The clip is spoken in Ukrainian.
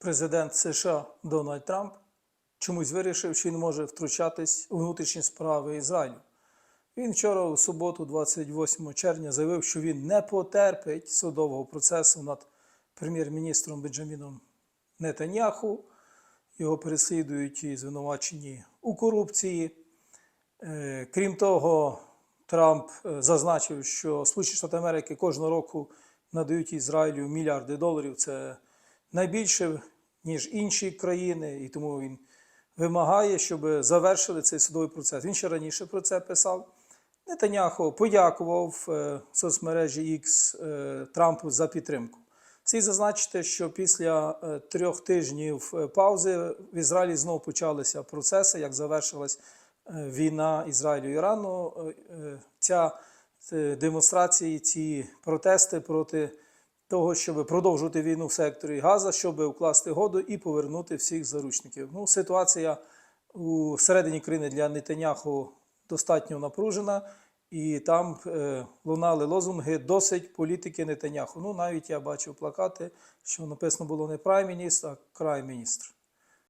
Президент США Дональд Трамп чомусь вирішив, що він може втручатись у внутрішні справи Ізраїлю. Він вчора, у суботу, 28 червня, заявив, що він не потерпить судового процесу над прем'єр-міністром Бенджаміном Нетаньяху. Його переслідують і звинувачені у корупції. Е, Крім того, Трамп е, зазначив, що Сполучені Штати Америки кожного року надають Ізраїлю мільярди доларів. Це найбільше, ніж інші країни, і тому він вимагає, щоб завершили цей судовий процес. Він ще раніше про це писав. Нетаняху подякував е, в соцмережі X е, Трампу за підтримку. Слід зазначити, що після е, трьох тижнів е, паузи в Ізраїлі знову почалися процеси, як завершилась е, війна Ізраїлю і Ірану. Е, е, Ця е, демонстрації, ці протести проти того, щоб продовжувати війну в секторі Газа, щоб укласти году і повернути всіх заручників. Ну, ситуація у середині країни для Нетаняху достатньо напружена, і там е, лунали лозунги досить політики Нетаняху. Ну, навіть я бачив плакати, що написано було не прайм-міністр, а край-міністр.